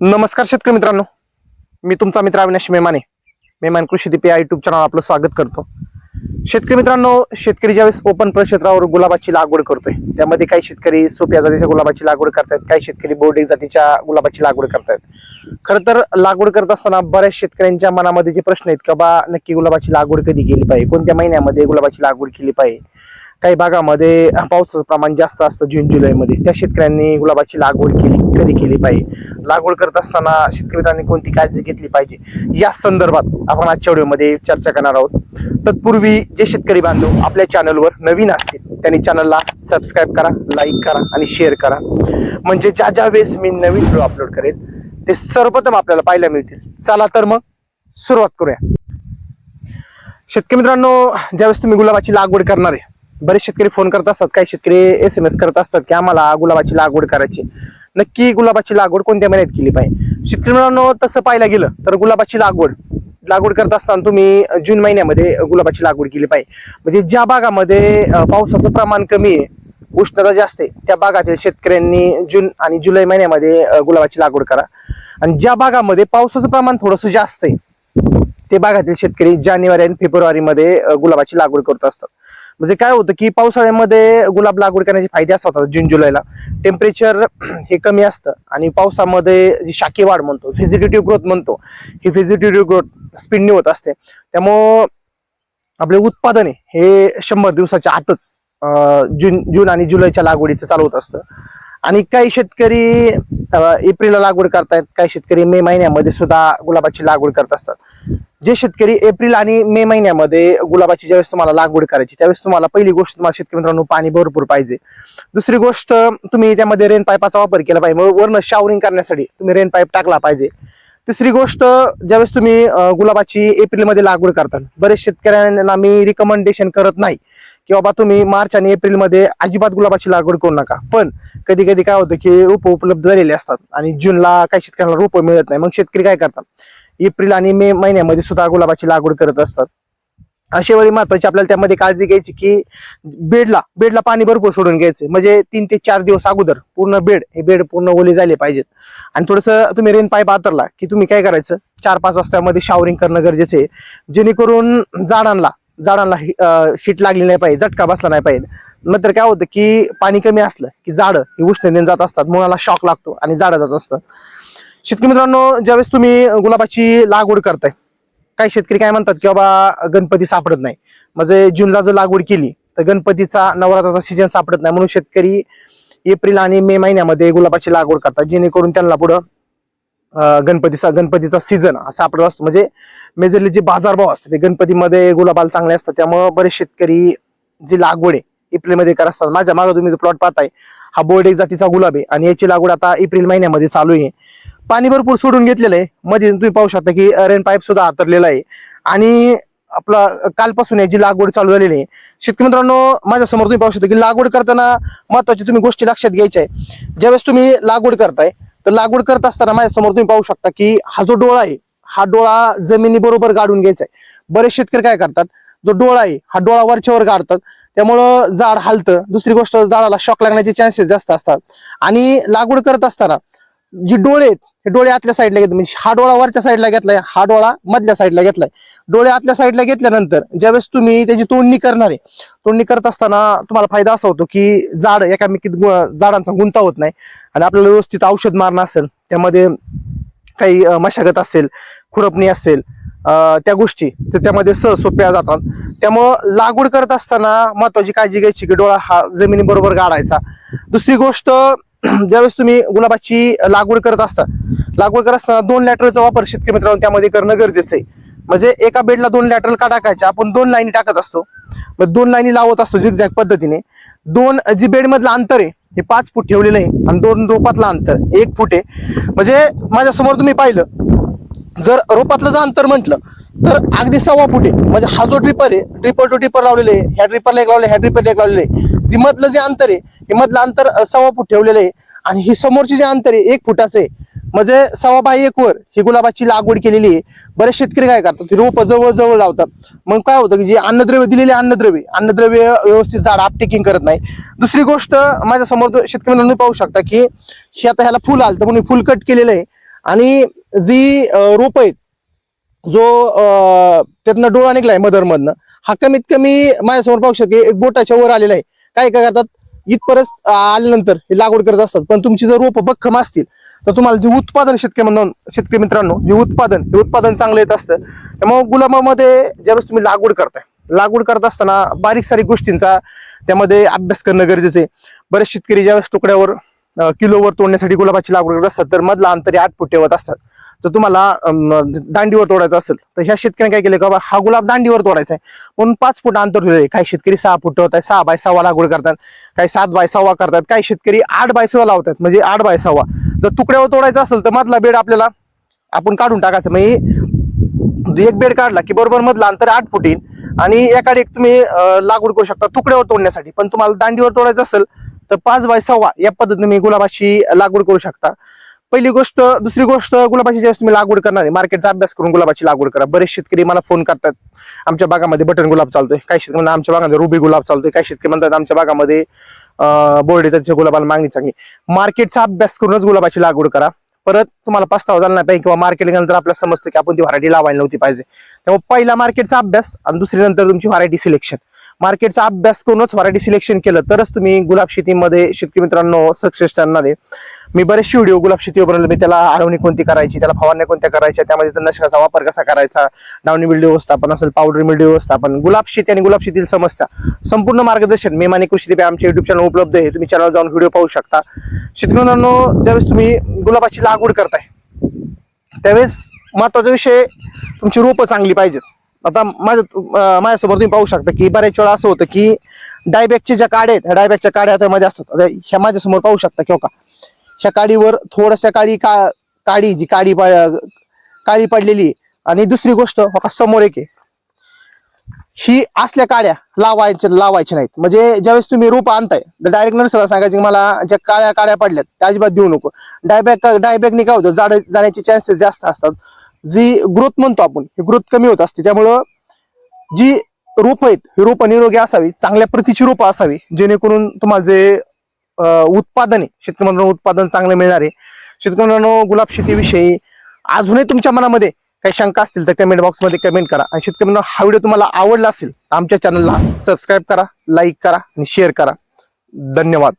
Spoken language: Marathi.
नमस्कार शेतकरी मित्रांनो. मी तुमचा मित्र अविनाश मेमाने. मेमान कृषी दीप या युट्यूब चॅनल आपलं स्वागत करतो. शेतकरी मित्रांनो शेतकरी ज्यावेळेस ओपन प्रक्षेत्रावर गुलाबाची लागवड करतोय त्यामध्ये काही शेतकरी सोप्या जातीच्या गुलाबाची लागवड करतायत काही शेतकरी बोर्डिंग जातीच्या गुलाबाची लागवड करतायत. खरं तर लागवड करत असताना बऱ्याच शेतकऱ्यांच्या मनामध्ये जे प्रश्न आहेत की बा नक्की गुलाबाची लागवड कधी केली पाहिजे? कोणत्या महिन्यामध्ये गुलाबाची लागवड केली पाहिजे? काही भागामध्ये पावसाचं प्रमाण जास्त असतं जून जुलैमध्ये. त्या शेतकऱ्यांनी गुलाबाची लागवड केली कधी केली पाहिजे? लागवड करत असताना शेतकरी मित्रांनी कोणती काळजी घेतली पाहिजे? या संदर्भात आपण आजच्या व्हिडिओमध्ये चर्चा करणार आहोत. तत्पूर्वी जे शेतकरी बांधव आपल्या चॅनलवर नवीन असतील त्यांनी चॅनलला सबस्क्राईब करा लाईक करा आणि शेअर करा. म्हणजे ज्या ज्या वेळेस मी नवीन व्हिडिओ अपलोड करेल ते सर्वप्रथम आपल्याला पाहायला मिळतील. चला तर मग सुरुवात करूया. शेतकरी मित्रांनो ज्यावेळेस तुम्ही गुलाबाची लागवड करणार आहे बरेच शेतकरी फोन करत असतात काही शेतकरी एस एम एस करत असतात की आम्हाला गुलाबाची लागवड करायची. नक्की गुलाबाची लागवड कोणत्या महिन्यात केली पाहिजे? शेतकरी मित्रांनो तसं पाहायला गेलं तर गुलाबाची लागवड लागवड करत असताना तुम्ही जून महिन्यामध्ये गुलाबाची लागवड केली पाहिजे. म्हणजे ज्या भागामध्ये पावसाचं प्रमाण कमी आहे उष्णता जास्त आहे त्या भागातील शेतकऱ्यांनी जून आणि जुलै महिन्यामध्ये गुलाबाची लागवड करा. आणि ज्या भागामध्ये पावसाचं प्रमाण थोडंसं जास्त आहे ते भागातील शेतकरी जानेवारी आणि फेब्रुवारीमध्ये गुलाबाची लागवड करत असतात. म्हणजे काय होतं की पावसाळ्यामध्ये गुलाब लागवड करण्याचे फायदे असं होतात जून जुलैला. टेम्परेचर हे कमी असतं आणि पावसामध्ये जी शाकी वाढ म्हणतो व्हिजिटेटिव्ह ग्रोथ म्हणतो ही व्हिजिटेटिव्ह ग्रोथ स्पीडने होत असते. त्यामुळं आपले उत्पादने हे शंभर दिवसाच्या आतच जून जून आणि जुलैच्या लागवडीचं चालू होत असतं. आणि काही शेतकरी एप्रिलला लागवड करतायत काही शेतकरी मे महिन्यामध्ये सुद्धा गुलाबाची लागवड करत असतात. जे शेतकरी एप्रिल आणि मे महिन्यामध्ये गुलाबाची ज्यावेळेस तुम्हाला लागवड करायची त्यावेळेस तुम्हाला पहिली गोष्ट तुम्हाला शेतकरी मित्रांनो पाणी भरपूर पाहिजे. दुसरी गोष्ट तुम्ही त्यामध्ये रेन पाईपाचा वापर केला पाहिजे मग वरनं शावरिंग करण्यासाठी तुम्ही रेन पाईप टाकला पाहिजे. तिसरी गोष्ट ज्यावेळेस तुम्ही गुलाबाची एप्रिलमध्ये लागवड करता बरेच शेतकऱ्यांना मी रिकमेंडेशन करत नाही. की बाबा तुम्ही मार्च आणि एप्रिलमध्ये अजिबात गुलाबाची लागवड करू नका. पण कधी कधी काय होतं की रोपं उपलब्ध झालेली असतात आणि जूनला काही शेतकऱ्यांना रोपं मिळत नाही. मग शेतकरी काय करतात? एप्रिल आणि मे महिन्यामध्ये सुद्धा गुलाबाची लागवड करत असतात. अशा वेळी महत्वाची आपल्याला त्यामध्ये काळजी घ्यायची की बेडला बेडला पाणी भरपूर सोडून घ्यायचं. म्हणजे तीन ते चार दिवस अगोदर पूर्ण बेड हे बेड पूर्ण ओले झाले पाहिजेत. आणि थोडस तुम्ही रेन पाईप आतरला की तुम्ही काय करायचं? चार पाच वाजतामध्ये शावरिंग करणं गरजेचं आहे. जेणेकरून झाडांना झाडांना शीट लागली नाही पाहिजे झटका बसला नाही पाहिजे. नंतर काय होतं की पाणी कमी असलं की झाडं ही उष्णतेने जात असतात मुळाला शॉक लागतो आणि झाडं जात असतात. शेतकरी मित्रांनो ज्यावेळेस तुम्ही गुलाबाची लागवड करताय काही शेतकरी काय म्हणतात की बाबा गणपती सापडत नाही. म्हणजे जूनला जर लागवड केली तर गणपतीचा नवरात्राचा सीजन सापडत नाही. म्हणून शेतकरी एप्रिल आणि मे महिन्यामध्ये गुलाबाची लागवड करतात जेणेकरून त्यांना पुढं गणपतीचा गणपतीचा सीझन सापडत असतो. म्हणजे मेजरली जे बाजारभाव असतो ते गणपतीमध्ये गुलाबाला चांगले असतात. त्यामुळं बरेच शेतकरी जी लागवड आहे एप्रिलमध्ये करत असतात. माझ्या मागे तुम्ही प्लॉट पाहताय हा बोर्ड एक जातीचा गुलाब आहे आणि याची लागवड आता एप्रिल महिन्यामध्ये चालू आहे. पाणी भरपूर सोडून घेतलेलं आहे. मध्ये तुम्ही पाहू शकता की रेन पाईप सुद्धा हातरलेला आहे. आणि आपला कालपासून याची लागवड चालू झालेली आहे. शेतकरी मित्रांनो माझ्यासमोर तुम्ही पाहू शकता की लागवड करताना महत्वाची तुम्ही गोष्टी लक्षात घ्यायच्या आहे ज्यावेळेस तुम्ही लागवड करताय तर लागवड करत असताना माझ्यासमोर तुम्ही पाहू शकता की हा जो डोळा आहे हा डोळा जमिनी बरोबर गाडून घ्यायचा आहे. बरेच शेतकरी काय करतात जो डोळा आहे हा डोळा वरच्यावर गाडतात. त्यामुळं झाड हालतं. दुसरी गोष्ट झाडाला शॉक लागण्याचे चान्सेस जास्त असतात. आणि लागवड करत असताना जी डोळे आहेत हे डोळे आतल्या साईडला घेतले. म्हणजे हा डोळा वरच्या साईडला घेतलाय हा डोळा मधल्या साईडला घेतलाय. डोळे आतल्या साईडला घेतल्यानंतर ज्यावेळेस तुम्ही त्याची तोडणी करणार आहे तोडणी करत असताना तुम्हाला फायदा असा होतो की झाड एकामेकीत गु- झाडांचा गुंता होत नाही. आणि आपल्याला व्यवस्थित औषध मारणं असेल त्यामध्ये काही मशागत असेल खुरपणी असेल त्या गोष्टी तर त्यामध्ये सहज सोप्या जातात. त्यामुळं लागवड करत असताना महत्वाची काळजी घ्यायची की डोळा हा जमिनी बरोबर गाडायचा. दुसरी गोष्ट ज्यावेळेस तुम्ही गुलाबाची लागवड करत असता लागवड करत असताना दोन लॅटरचा वापर शेतकरी मित्रांनो त्यामध्ये करणं गरजेचं आहे. म्हणजे एका बेडला दोन लॅटरल का टाकायच्या आपण दोन लाईनी टाकत असतो. मग दोन लाईनी लावत असतो झिगझॅग पद्धतीने. दोन जी बेडमधलं अंतर आहे हे पाच फूट ठेवलेलं आहे आणि दोन रोपातलं अंतर एक फूट आहे. म्हणजे माझ्यासमोर तुम्ही पाहिलं जर रोपातलं जर अंतर म्हटलं तर अगदी सव्वा फूट आहे. म्हणजे हा जो ट्रिपर आहे ट्रिपर टू ट्रिपर लावलेले आहे ह्या ट्रिपरला एक लावले ह्या ट्रिपरला एक लावलेले आहे. जी मधलं जे अंतर आहे हे मधलं अंतर सव्वा फूट ठेवलेलं आहे. आणि ही समोरची जे अंतर आहे एक फुटाचं आहे. म्हणजे सव्वा बाय एक वर ही गुलाबाची लागवड केलेली आहे. बरेच शेतकरी काय करतात ती रोप जवळ जवळ लावतात. मग काय होतं की जे अन्नद्रव्य दिलेले अन्नद्रव्य अन्नद्रव्य व्यवस्थित झाड आपटेकिंग करत नाही. दुसरी गोष्ट माझ्यासमोर शेतकरी पाहू शकता की हे आता ह्याला फुल आलं तर म्हणून फुल कट केलेलं आहे. आणि जी रोप आहेत जो त्यातनं डोळा निघलाय मधरमधनं हा कमीत कमी माझ्यासमोर पाहू शकते एक बोटाच्या वर आलेला आहे. काय काय करतात इथपर्यंत आल्यानंतर हे लागवड करत असतात. पण तुमची जर रोप भक्कम असतील तर तुम्हाला जे उत्पादन शेतकरी म्हणून शेतकरी मित्रांनो जे उत्पादन हे उत्पादन चांगलं येत असतं. त्यामुळे गुलाबामध्ये ज्यावेळेस तुम्ही लागवड करताय लागवड करत असताना बारीक सारीक गोष्टींचा त्यामध्ये अभ्यास करणं गरजेचं आहे. बरेच शेतकरी ज्यावेळेस तुकड्यावर किलोवर तोडण्यासाठी गुलाबाची लागवड करत असतात तर मधला अंतरी आठ फूट ठेवत असतात. तर तुम्हाला दांडीवर तोडायचं असेल तर ह्या शेतकऱ्याने काय केलं का हा गुलाब दांडीवर तोडायचा आहे. म्हणून पाच फूट अंतर ठेवले काही शेतकरी सहा फूट ठेवतात सहा बाय सव्वा लागवड करतात काही सात बाय सव्वा करतात काही शेतकरी आठ बाय सव्वा लावतात म्हणजे आठ बाय सव्वा जर तुकड्यावर तोडायचं असेल तर मधला बेड आपल्याला आपण काढून टाकायचं. म्हणजे एक बेड काढला की बरोबर मधला अंतर आठ फूट येईल. आणि एकाडे एक तुम्ही लागवड करू शकता तुकड्यावर तोडण्यासाठी. पण तुम्हाला दांडीवर तोडायचं असेल तर पाच बाय सव्वा या पद्धतीने तुम्ही गुलाबाची लागवड करू शकता. पहिली गोष्ट दुसरी गोष्ट गुलाबाची ज्यावेळेस तुम्ही लागवड करणार आहे मार्केटचा अभ्यास करून गुलाबाची लागवड करा. बरेच शेतकरी मला फोन करतात. आमच्या बागामध्ये बटन गुलाब चालतोय. काही शेतकरी म्हणतात आमच्या बागामध्ये रुबी गुलाब चालतोय. काही शेतकरी म्हणतात आमच्या बागामध्ये बोर्डे त्यांच्या गुलाबाला मागणी चांगली मार्केटचा अभ्यास करूनच गुलाबाची लागवड करा. परत तुम्हाला पस्तावा झाला नाही पाहिजे किंवा मार्केट नंतर आपल्याला समजतं की आपण ती व्हरायटी लावायला नव्हती पाहिजे. त्यामुळे पहिला मार्केटचा अभ्यास आणि दुसरी नंतर तुमची व्हरायटी सिलेक्शन मार्केटचा अभ्यास करूनच व्हरायटी सिलेक्शन केलं तरच तुम्ही गुलाब शेतीमध्ये शेतकरी मित्रांनो सक्सेस ठरणार आहे. मी बरेचसे व्हिडिओ गुलाब शेतीवर बनवले मी त्याला आळवणी कोणती करायची त्याला फवारण्या कोणत्या करायच्या त्यामध्ये तणनाशकाचा वापर कसा करायचा डावणी मिल्ड व्यवस्थापन असेल पावडर मिल्ड व्यवस्थापन गुलाब शेती आणि गुलाब शेतील समस्या संपूर्ण मार्गदर्शन मी माने कृषी आमच्या युट्यूब चॅनल उपलब्ध आहे तुम्ही चॅनल जाऊन व्हिडिओ पाहू शकता. शेतकरी मित्रांनो ज्यावेळेस तुम्ही गुलाबाची लागवड करताय त्यावेळेस महत्त्वाचा विषय तुमची रोपं चांगली पाहिजेत. आता माझ्या माझ्यासमोर तुम्ही पाहू शकता की बऱ्याच वेळा असं होतं की डायबॅकच्या ज्या काड्या आहेत ह्या डायबॅगच्या काड्या आता मध्ये असतात ह्या माझ्यासमोर पाहू शकता किंवा हो का? ह्या काडीवर थोड्याशा काडी का काडी जी काडी काळी पडलेली आहे. आणि दुसरी गोष्ट हो समोर एक आहे. ही असल्या काड्या लावायच्या लावायच्या नाहीत. म्हणजे ज्यावेळेस तुम्ही रोप आणताय तर डायरेक्ट नर्सला सांगायचे मला ज्या काळ्या काड्या पडल्यात त्या अजिबात देऊ नको. डायबॅग डायबॅगने काय होतं. जाड जाण्याचे चान्सेस जास्त असतात. जी ग्रोथ म्हणतो आपण ही ग्रोथ कमी होत असते. त्यामुळं जी रोप आहेत ही रोपं निरोगी असावी चांगल्या प्रतीची रोपं असावी जेणेकरून तुम्हाला जे उत्पादन आहे शेतकऱ्यांना उत्पादन चांगलं मिळणार आहे शेतकऱ्यांना गुलाब शेतीविषयी अजूनही तुमच्या मनामध्ये काही शंका असतील तर कमेंट बॉक्समध्ये कमेंट करा. आणि शेतकऱ्यांना हा व्हिडिओ तुम्हाला आवडला असेल आमच्या चॅनलला सबस्क्राईब करा लाईक करा आणि शेअर करा. धन्यवाद.